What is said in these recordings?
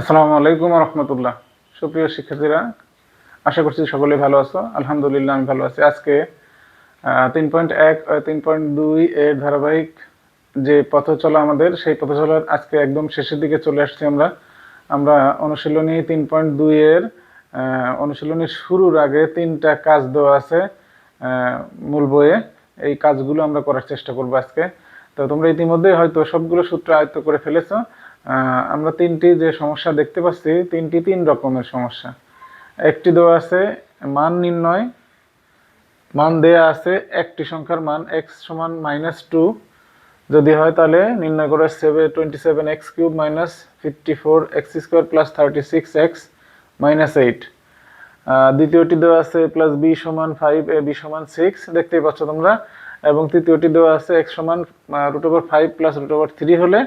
আসসালামু আলাইকুম রহমতুল্লাহ। সুপ্রিয় শিক্ষার্থীরা আশা করছি সকলে ভালো আছো। আলহামদুলিল্লাহ আমি ভালো আছি। আজকে তিন পয়েন্ট এক তিন পয়েন্ট দুই এর ধারাবাহিক যে পথ চলা আমাদের সেই পথ চলার আজকে একদম শেষের দিকে চলে আসছি আমরা। আমরা অনুশীলনী তিন পয়েন্ট দুই এর আহ, অনুশীলনীর শুরুর আগে তিনটা কাজ দেওয়া আছে মূল বইয়ে। এই কাজগুলো আমরা করার চেষ্টা করব আজকে। তো তোমরা ইতিমধ্যে হয়তো সবগুলো সূত্র আয়ত্ত করে ফেলেছো। আমরা তিনটি যে সমস্যা দেখতে পাচ্ছি, তিনটি তিন রকমের সমস্যা। একটি দেওয়া আছে মান নির্ণয়। মান দেয়া আছে একটি সংখ্যার মান এক্স সমান মাইনাস টু যদি হয় তাহলে নির্ণয় করে seven twenty seven x cube minus fifty four x square plus thirty six x minus eight দ্বিতীয়টি দেওয়া আছে প্লাস বি সমান ফাইভ এ বি সমান সিক্স দেখতেই পাচ্ছ তোমরা। এবং তৃতীয়টি দেওয়া আছে এক্স সমান root over five plus root over three হলে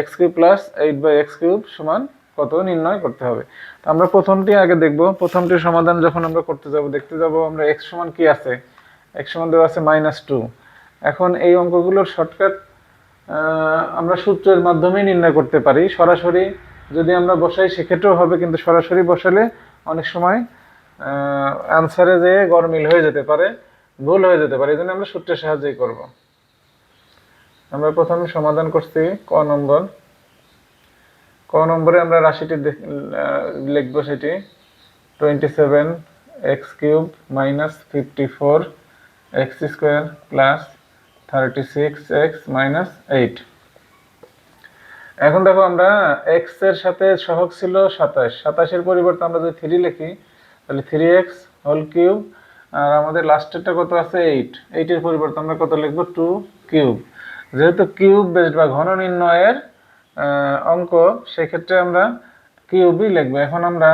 x cube plus eight by x cube সমান কত নির্ণয় করতে হবে। তো আমরা প্রথমটি আগে দেখব। প্রথমটির সমাধান যখন আমরা করতে যাব, দেখতে যাব আমরা এক্স সমান কি আছে? এক্স সমান দেওয়া আছে মাইনাস টু এখন এই অঙ্কগুলোর শর্টকাট আমরা সূত্রের মাধ্যমে নির্ণয় করতে পারি। সরাসরি যদি আমরা বসাই, সেক্ষেত্রেও হবে, কিন্তু সরাসরি বসালে অনেক সময় অ্যান্সারে যেয়ে গরমিল হয়ে যেতে পারে, ভুল হয়ে যেতে পারে, এই জন্য আমরা সূত্রের সাহায্যেই করব। আমরা প্রথমে সমাধান করছি ক নম্বর। ক নম্বরে আমরা রাশিটি লিখব সেটি। Twenty seven x cube minus fifty four x square plus thirty six x minus eight এখন দেখো আমরা এক্সের সাথে সহগ ছিল সাতাশ। সাতাশের পরিবর্তে আমরা যদি থ্রি লিখি, তাহলে থ্রি এক্স হোল কিউব আর আমাদের লাস্টেরটা কত আছে? এইট এইটের পরিবর্তে আমরা কত লিখব? টু কিউব যেহেতু কিউব বেসড বা ঘন নির্ণয়ের অঙ্ক, সেক্ষেত্রে আমরা কিউবই লিখব। এখন আমরা,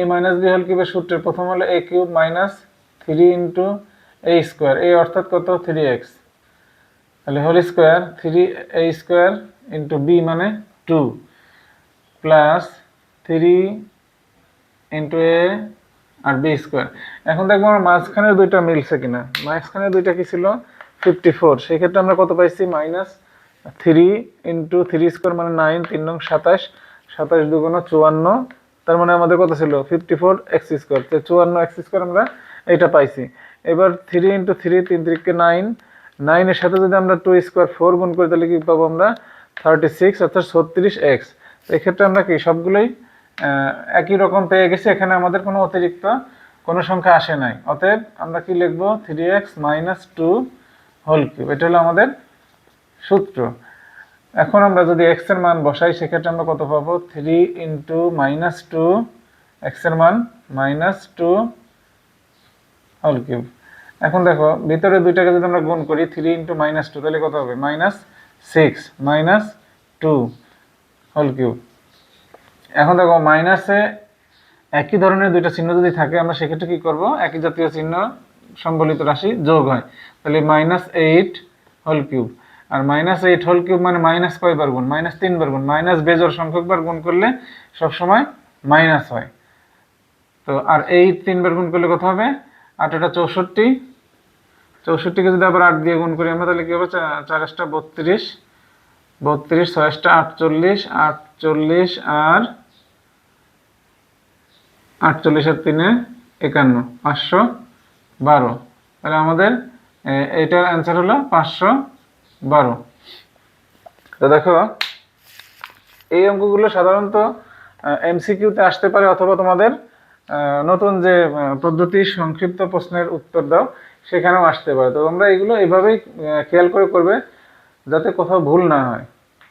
এ মাইনাস বি হোল কিউবের সূত্রের প্রথম হলো a cube minus three into a square এই অর্থাৎ কত? থ্রি এক্স তাহলে whole square three a square into b মানে two plus three into a R B square এখন দেখব আমার মাঝখানে দুইটা মিলছে কিনা। মাঝখানে দুইটা কি ছিল? Fifty four. সেক্ষেত্রে আমরা কত পাইছি? Minus three into three square মানে নাইন, তিন নং সাতাশ। সাতাশ দুগুণ চুয়ান্ন, তার মানে আমাদের কত ছিল? Fifty four x square. তো চুয়ান্ন এক্স স্কোয়ার আমরা এটা পাইছি। এবার থ্রি ইন্টু থ্রি, তিন তিরিকে নাইন। নাইনের সাথে যদি আমরা টু স্কোয়ার ফোর গুণ করি, তাহলে কি পাবো আমরা? থার্টি সিক্স অর্থাৎ ছত্রিশ এক্স। এক্ষেত্রে আমরা কি সবগুলোই একই রকম পেয়ে গেছি। এখানে আমাদের কোনো অতিরিক্ত কোনো সংখ্যা আসে নাই। অতএব আমরা কি লিখব? Three x minus two whole cube এটা হলো আমাদের সূত্র। এখন আমরা যদি এক্সের মান বসাই, সেক্ষেত্রে আমরা কত পাবো? থ্রি ইন্টু মাইনাস টু এক্সের মান মাইনাস টু হোল কিউব এখন দেখো, ভিতরে দুইটাকে যদি আমরা গুণ করি থ্রি ইন্টু মাইনাস টু তাহলে কত হবে? Minus six minus two whole cube এখন দেখো মাইনাসে একই ধরনের দুইটা চিহ্ন যদি থাকে, আমরা সেক্ষেত্রে কি করব? একই জাতীয় চিহ্ন সম্বলিত রাশি যোগ হয়। তাহলে মাইনাস এইট হোল কিউব আর মাইনাস এইট হোল কিউব মানে মাইনাস কয়বার গুণ? মাইনাস তিনবার গুণ। মাইনাস বেজোর সংখ্যকবার গুণ করলে সবসময় মাইনাস হয়। তো আর এইট তিনবার গুণ করলে কত হবে? আটটা চৌষট্টি। চৌষট্টিকে যদি আবার আট দিয়ে গুণ করি আমরা, তাহলে কী হবে? চারাশটা বত্রিশ। বত্রিশ ছয়শটা আটচল্লিশ। আটচল্লিশ আর আটচল্লিশ আর তিনে একান্ন। পাঁচশো বারো। তাহলে আমাদের এটার অ্যান্সার হলো পাঁচশো বারো। তো দেখো, এই অঙ্কগুলো সাধারণত এমসিকিউতে আসতে পারে অথবা তোমাদের নতুন যে পদ্ধতি সংক্ষিপ্ত প্রশ্নের উত্তর দাও, সেখানেও আসতে পারে। তো তোমরা এগুলো এভাবেই খেয়াল করে করবে, যাতে কোথাও ভুল না হয়।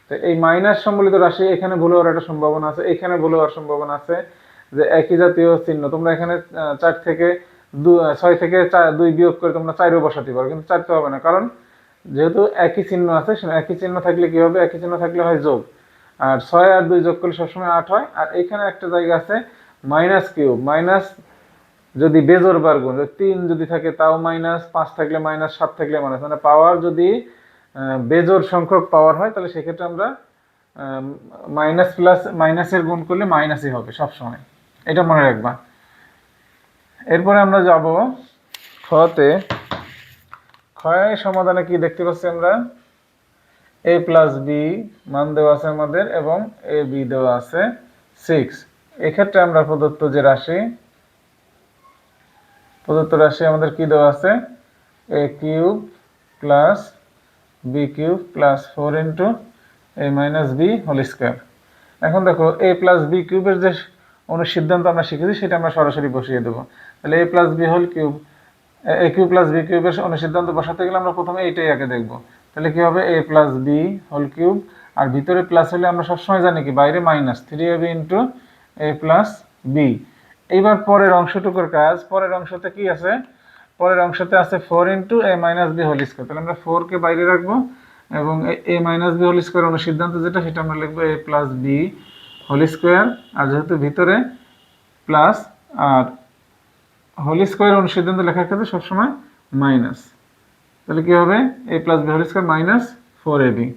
তো এই মাইনাস সম্বলিত রাশি, এখানে ভুল হওয়ার একটা সম্ভাবনা আছে, এখানে ভুল হওয়ার সম্ভাবনা আছে, যে একই জাতীয় চিহ্ন। তোমরা এখানে চার থেকে ছয় থেকে চার, দুই বিয়োগ করে তোমরা চারও বসাতে পারো, কিন্তু চারতে হবে না। কারণ যেহেতু একই চিহ্ন আছে একই চিহ্ন থাকলে কি হবে? একই চিহ্ন থাকলে হয় যোগ। আর ছয় আর দুই যোগ করলে সবসময় আট হয়। আর এখানে একটা জায়গা আছে, মাইনাস কিউব। মাইনাস যদি বেজোর বার গুণ তিন যদি থাকে তাও মাইনাস, পাঁচ থাকলে মাইনাস, সাত থাকলে মাইনাস। মানে পাওয়ার যদি বেজোর সংখ্যক পাওয়ার হয়, তাহলে সেক্ষেত্রে আমরা মাইনাস প্লাস মাইনাসের গুণ করলে মাইনাসই হবে সবসময়। এটা মনে রাখবা। এরপরে আমরা যাব খতে ক্ষয় সমাধানে কি দেখতে পাচ্ছি আমরা? এ প্লাস বি মান দেওয়া আছে আমাদের, এবং এ বি দেওয়া আছে সিক্স এক্ষেত্রে আমরা প্রদত্ত যে রাশি, প্রদত্ত রাশি আমাদের কি দেওয়া আছে? A cube plus b cube plus four into a minus b whole square এখন দেখো এ প্লাস বি কিউবের যে অনুসিদ্ধান্ত আমরা শিখেছি, সেটা আমরা সরাসরি বসিয়ে দেবো। তাহলে a plus b whole cube a cube plus b কিউবের অনুসিদ্ধান্ত বসাতে গেলে আমরা প্রথমে এইটাই আগে দেখব। তাহলে কি হবে? A plus b whole cube আর ভিতরে প্লাস হলে আমরা সবসময় জানি কি? বাইরে minus three a b into a plus b এইবার পরের অংশটুকুর কাজ, পরের অংশতে কি আছে? পরের অংশতে আছে four into a minus b whole square তাহলে আমরা ফোরকে বাইরে রাখব, এবং a minus b whole square অনুসিদ্ধান্ত যেটা, সেটা আমরা লিখব a plus b whole square, আর যেহেতু ভিতরে প্লাস আর হোল স্কোয়ার অনুসিদ্ধান্ত লেখার ক্ষেত্রে সবসময় মাইনাস। তাহলে কি হবে? A plus b whole square minus four a b.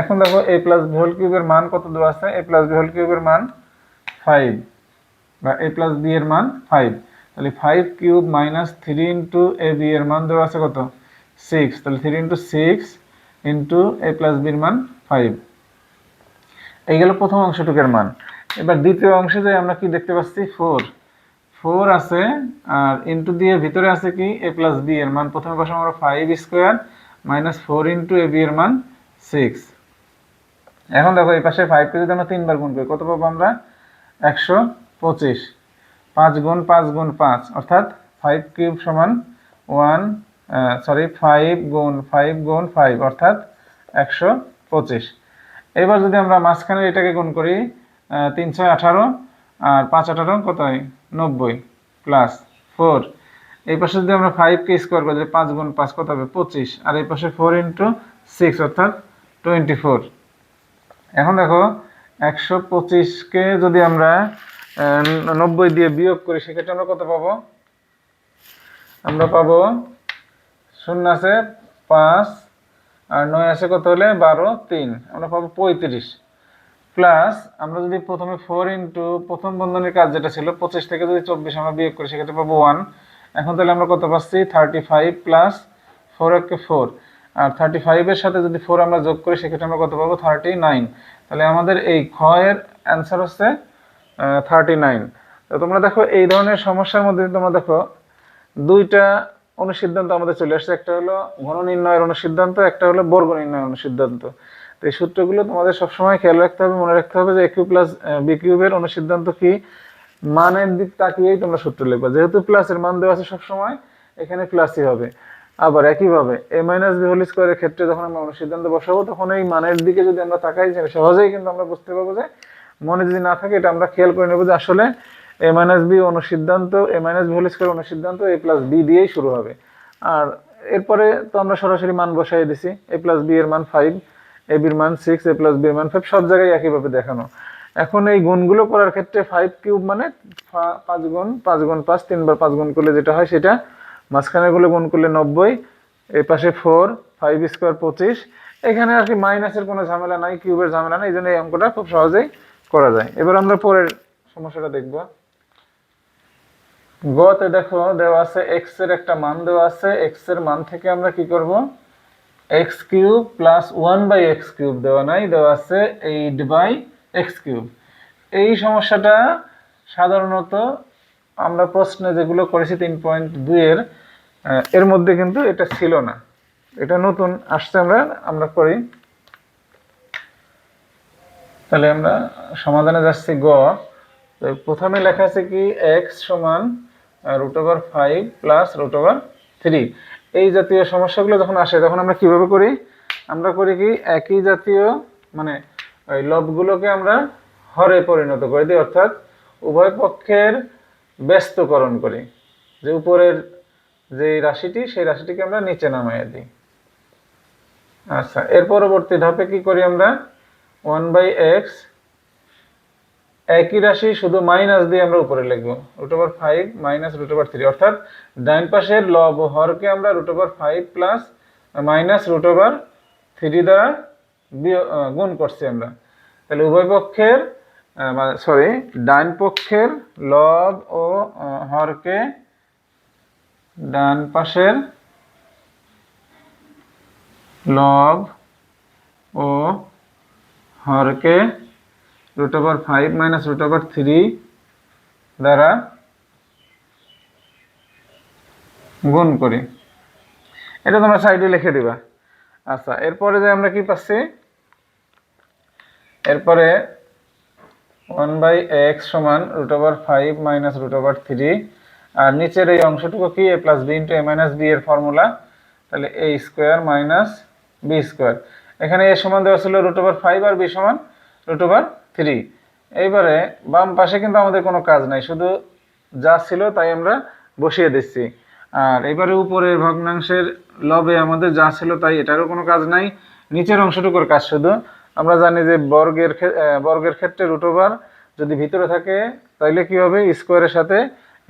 এখন দেখো, এ প্লাস বি হোল কিউবের মান কত দেওয়া আছে? এ প্লাস বি হোল কিউবের মান ফাইভ বা এ প্লাস বি এর মান ফাইভ। তাহলে five cube minus three into a b এর মান দেওয়া আছে কত? সিক্স। তাহলে three into six into a plus বির মান ফাইভ। এই গেল প্রথম অংশটুকের মান। এবার দ্বিতীয় অংশে যে আমরা কি দেখতে পাচ্ছি? ফোর ফোর আছে, আর ইন্টু দিয়ে ভিতরে আছে কি? এ প্লাস বি এর মান। প্রথমে বসাবো আমরা five square minus four into a b এর মান সিক্স এখন দেখো, এই পাশে ফাইভকে যদি আমরা তিনবার গুণ করি, কত পাবো আমরা? একশো পঁচিশ। পাঁচ গুণ পাঁচ গুণ পাঁচ, অর্থাৎ ফাইভ কিউব সমান ওয়ান সরি ফাইভ গুণ ফাইভ গুণ ফাইভ অর্থাৎ একশো পঁচিশ। এবার যদি আমরা মাঝখানে এটাকে গুণ করি তিন ছয় আঠারো, আর পাঁচ আঠারো কত হয় নব্বই প্লাস ফোর এই পাশে যদি আমরা ফাইভকে স্কোয়ার করি পাঁচ গুণ পাঁচ কত হবে? পঁচিশ। আর এই পাশে ফোর ইন্টু সিক্স অর্থাৎ টোয়েন্টি ফোর এখন দেখো, একশো পঁচিশকে যদি আমরা নব্বই দিয়ে বিয়োগ করি, সেক্ষেত্রে আমরা কত পাবো? আমরা পাবো শূন্য আছে পাঁচ আর নয় আছে কত হলে? বারো, তিন। আমরা পাবো পঁয়ত্রিশ। প্লাস আমরা যদি প্রথমে ফোর ইন্টু প্রথম বন্ধনের কাজ যেটা ছিল, পঁচিশ থেকে যদি চব্বিশ আমরা বিয়োগ করি, সেক্ষেত্রে পাবো ওয়ান এখন তাহলে আমরা কত পাচ্ছি? থার্টি ফাইভ প্লাস ফোর একে ফোর আর থার্টি ফাইভের সাথে যদি ফোর আমরা যোগ করি, সেক্ষেত্রে আমরা কত পাবো? থার্টি নাইন তাহলে আমাদের এই ক্ষয়ের অ্যান্সার হচ্ছে থার্টি নাইন তো তোমরা দেখো এই ধরনের সমস্যার মধ্যে তোমরা দেখো, দুইটা অনুসিদ্ধান্ত আমাদের চলে আসছে। একটা হলো ঘন নির্ণয়ের অনুসিদ্ধান্ত একটা হলো বর্গ নির্ণয়ের অনুসিদ্ধান্ত তো এই সূত্রগুলো তোমাদের সবসময় খেয়াল রাখতে হবে, মনে রাখতে হবে যে কিউ প্লাস বি কিউবের অনুসিদ্ধান্ত কি? মানের দিক তাকিয়েই তোমরা সূত্র লিখবে। যেহেতু প্লাসের মান দেওয়া আছে সবসময়, এখানে প্লাসই হবে। আবার একইভাবে এ মাইনাস বি হোল স্কোয়ারের ক্ষেত্রে যখন আমরা অনুসিদ্ধান্ত বসাবো, তখন এই মানের দিকে যদি আমরা তাকাই সহজেই কিন্তু আমরা বুঝতে পারব যে মনে যদি না থাকে, এটা আমরা খেয়াল করে নেব যে আসলে এ মাইনাস বি অনুসিদ্ধান্ত a minus b whole square অনুসিদ্ধান্ত এ প্লাস বি দিয়েই শুরু হবে। আর এরপরে তো আমরা সরাসরি মান বসাই দিছি এ প্লাস বি এর মান ফাইভ এ বির মান সিক্স এ প্লাস বি এর মান ফাইভ সব জায়গায় একইভাবে দেখানো। এখন এই গুণগুলো করার ক্ষেত্রে ফাইভ কিউব মানে পাঁচ গুণ পাঁচ গুণ পাঁচ, তিনবার পাঁচ গুণ করলে যেটা হয় সেটা মাঝখানে গুলো গুণ করলে নব্বই এই পাশে ফোর ফাইভ স্কোয়ার পঁচিশ। এখানে আর কি মাইনাসের কোনো ঝামেলা নাই কিউবের ঝামেলা নাই, এই জন্য এই অঙ্কটা খুব সহজেই করা যায়। এবার আমরা পরের সমস্যাটা দেখব। গতে দেখো, দেওয়া আছে এক্সের একটা মান দেওয়া আছে। এক্সের মান থেকে আমরা কি করব? X cube plus one by x cube দেওয়া নাই, দেওয়া আছে এইট বাই এক্স কিউব। এই সমস্যাটা সাধারণত আমরা প্রশ্নে যেগুলো করেছি তিন পয়েন্ট দুইয়ের এর মধ্যে কিন্তু এটা ছিল না। এটা নতুন, আসছে আমরা আমরা করি তাহলে আমরা সমাধানে যাচ্ছি গ। প্রথমে লেখা আছে কি এক্স সমান root over five plus root over three এই জাতীয় সমস্যাগুলো যখন আসে, তখন আমরা কীভাবে করি? আমরা করি কি? একই জাতীয় মানে ওই লবগুলোকে আমরা হরে পরিণত করে দিই, অর্থাৎ উভয় পক্ষের ব্যস্তকরণ করি। যে উপরের যে রাশিটি, সেই রাশিটিকে আমরা নিচে নামাইয়ে দিই। আচ্ছা এর পরবর্তী ধাপে কি করি আমরা? ওয়ান বাই এক্স একই রাশি, শুধু মাইনাস দিয়ে আমরা উপরে লিখব। Root over five minus root over three অর্থাৎ ডাইন পাশের লব হরকে আমরা root over five plus minus root over three দ্বারা গুণ করছি আমরা। তাহলে উভয় পক্ষের সরি ডান পক্ষের লব ও হরকে ডান পাশের লব ও হরকে root over five minus root over three দ্বারা গুণ করি। এটা তোমরা সাইডে লিখে দিবা। আচ্ছা এরপরে যে আমরা কি পাচ্ছি? এরপরে ওয়ান বাই এক্স সমান root over five minus root over three আর নিচের এই অংশটুকু কি? A plus b into a minus b এর ফর্মুলা তাহলে a square minus b square এখানে এ সমান দেওয়া ছিল রুট ওভার ফাইভ আর বি সমান রুট ওভার থ্রি এইবারে বাম পাশে কিন্তু আমাদের কোনো কাজ নাই, শুধু যা ছিল তাই আমরা বসিয়ে দিচ্ছি। আর এবারে উপরের ভগ্নাংশের লবে আমাদের যা ছিল তাই এটারও কোনো কাজ নাই, নিচের অংশটুকুর কাজ শুধু। আমরা জানি যে বর্গের বর্গের ক্ষেত্রে রুট ওভার যদি ভিতরে থাকে, তাইলে কি হবে? স্কোয়ারের সাথে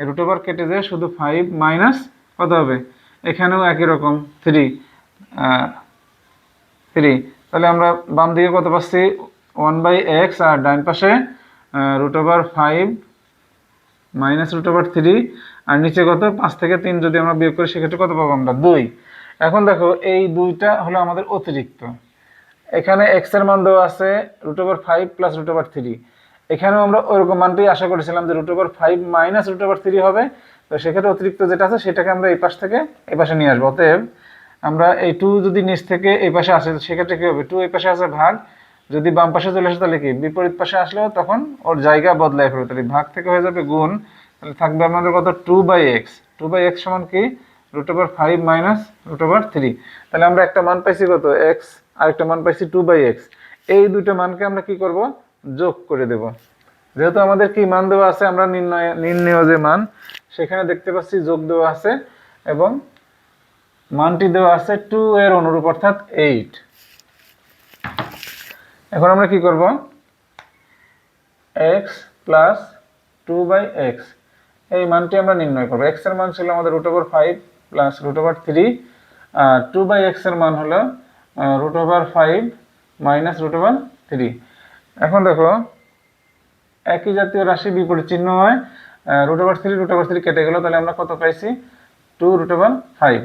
রুট ওভার কেটে যায়, শুধু ফাইভ মাইনাস কত হবে? এখানেও একই রকম থ্রি থ্রি তাহলে আমরা বাম দিকে কত পাচ্ছি? ওয়ান বাই এক্স আর ডাইন পাশে root over five minus root over three আর নিচে কত? পাঁচ থেকে তিন যদি আমরা বিয়োগ করি, সেক্ষেত্রে কত পাবো আমরা? দুই। এখন দেখো, এই দুইটা হলো আমাদের অতিরিক্ত। এখানে এক্সের মান দেওয়া আছে root over five plus root over three এখানেও আমরা ওরকম মানটাই আশা করেছিলাম যে root over five minus root over three হবে। তো সেক্ষেত্রে অতিরিক্ত যেটা আছে, সেটাকে আমরা এই পাশ থেকে এই পাশে নিয়ে আসব। অতএব আমরা এই টু যদি নিচ থেকে এই পাশে আসে, সেক্ষেত্রে কি হবে? টু এই পাশে আসে ভাগ যদি বাম পাশে চলে আসে, তাহলে কি? বিপরীত পাশে আসলেও তখন ওর জায়গা বদলায় ফেলবে। তাহলে ভাগ থেকে হয়ে যাবে গুণ। তাহলে থাকবে আমাদের কত? Two by x two by x সমান কি? Root over five minus root over three তাহলে আমরা একটা মান পাইছি কত? এক্স আর একটা মান পাইছি টু বাই এক্স এই দুটো মানকে আমরা কি করব? যোগ করে দেব। যেহেতু আমাদের কি মান দেওয়া আছে, আমরা নির্ণয় নির্ণয় যে মান, সেখানে দেখতে পাচ্ছি যোগ দেওয়া আছে এবং মানটি দেওয়া আছে টু এর অনুরূপ, অর্থাৎ এইট এখন আমরা কি করব? X plus two by x এই মানটি আমরা নির্ণয় করব। এক্সের মান ছিল আমাদের root over five plus root over three R two by এক্সের মান হলো root over five minus root over three এখন দেখো, একই জাতীয় রাশি বিপরীত চিহ্ন হয় root over three root over three কেটে গেল, তাহলে আমরা কত পাইছি? টু রুট ওভার ফাইভ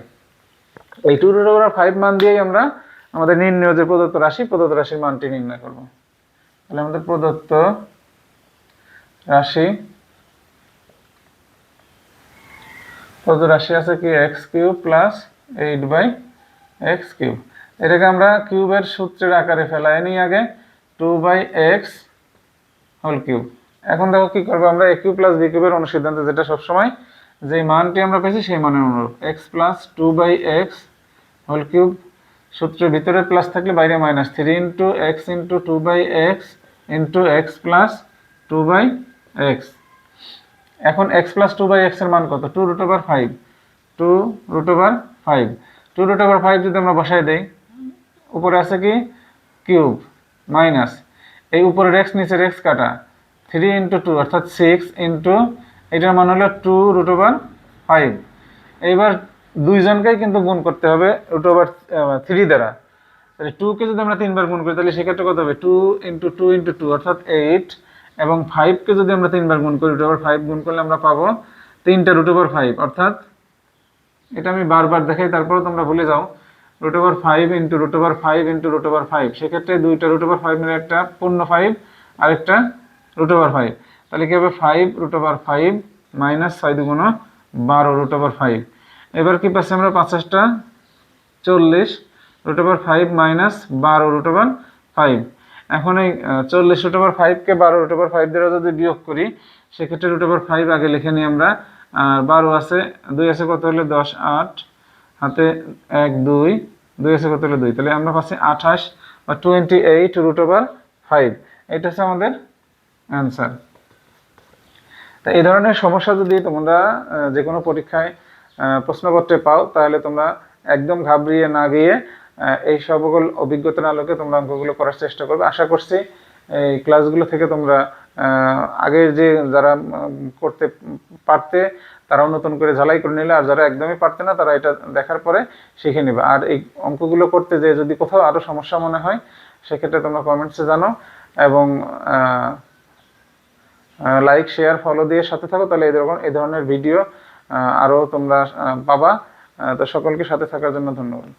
এই টু রুট ওভার ফাইভ মান দিয়েই আমরা আমাদের নির্ণয় যে প্রদত্ত রাশি, প্রদত্ত রাশির মানটি নির্ণয় করব। তাহলে আমাদের প্রদত্ত রাশি প্রদত্ত রাশি আছে কি? X cube plus eight by x cube. এটাকে আমরা কিউবের সূত্রের আকারে ফেলাই নিই আগে, two by x whole cube. এখন দেখো কি করব আমরা এ কিউব প্লাস বি কিউবের অনুসিদ্ধান্ত যেটা সবসময় যে মানটি আমরা পেয়েছি সেই মানের অনুরূপ। X plus two by x whole cube সূত্রের ভিতরে প্লাস থাকলে বাইরে minus three into x into two by x into x plus two by x এখন এক্স প্লাস টু বাই এক্সের মান কত? Two root over five two root over five two root over five যদি আমরা বসাই দেই, উপরে আছে কি? কিউব মাইনাস এই উপরের এক্স নিচের এক্স কাটা। থ্রি ইন্টু টু অর্থাৎ সিক্স ইন্টু এটার মান হলো টু রুট ওভার ফাইভ এইবার দুইজনকেই কিন্তু গুণ করতে হবে রুট ওভার থ্রি দ্বারা। তাহলে টুকে যদি আমরা তিনবার গুণ করি, তাহলে সেক্ষেত্রে কত হবে? Two into two into two অর্থাৎ এইট এবং ফাইভকে যদি আমরা তিনবার গুণ করি রুট ওভার ফাইভ গুণ করলে আমরা পাবো তিনটা রুট ওভার ফাইভ অর্থাৎ এটা আমি বারবার দেখাই তারপরে তোমরা ভুলে যাও। Root over five into root over five into root over five সেক্ষেত্রে দুইটা রুট ওভার ফাইভ মিলে একটা পূর্ণ ফাইভ আর একটা রুট ওভার ফাইভ তাহলে কি হবে? Five root over five minus ছয় দুগুণ বারো রুট ওভার ফাইভ এবার কি পাচ্ছি আমরা পাঁচাশটা? চল্লিশ রুট ওভার ফাইভ মাইনাস বারো রুট ওভার ফাইভ এখন এই চল্লিশ রুট ওভার ফাইভকে বারো রুট ওভার ফাইভ দ্বারা যদি বিয়োগ করি, সেক্ষেত্রে রুট ওভার ফাইভ আগে লিখে নিই আমরা, আর বারো আছে, দুই আছে কত হলে দশ, আট, হাতে এক, দুই দুই আছে কত হলে দুই। তাহলে আমরা পাচ্ছি আঠাশ বা twenty eight root over five এটা হচ্ছে আমাদের অ্যান্সার তা এই ধরনের সমস্যা যদি তোমরা যে কোনো পরীক্ষায় প্রশ্নপত্রে পাও, তাহলে তোমরা একদম ঘাবড়িয়ে না গিয়ে এই সকল অভিজ্ঞতার আলোকে তোমরা অঙ্কগুলো করার চেষ্টা করবে। আশা করছি এই ক্লাসগুলো থেকে তোমরা আগের যে যারা করতে পারতে, তারাও নতুন করে ঝালাই করে নিলে, আর যারা একদমই পারতে না, তারা এটা দেখার পরে শিখে নেবে। আর এই অঙ্কগুলো করতে যে যদি কোথাও আরও সমস্যা মনে হয়, সেক্ষেত্রে তোমরা কমেন্টসে জানো, এবং লাইক শেয়ার ফলো দিয়ে সাথে থাকো, তাহলে এই ধরনের ভিডিও আরও তোমরা পাবা। তো সকলকে সাথে থাকার জন্য ধন্যবাদ।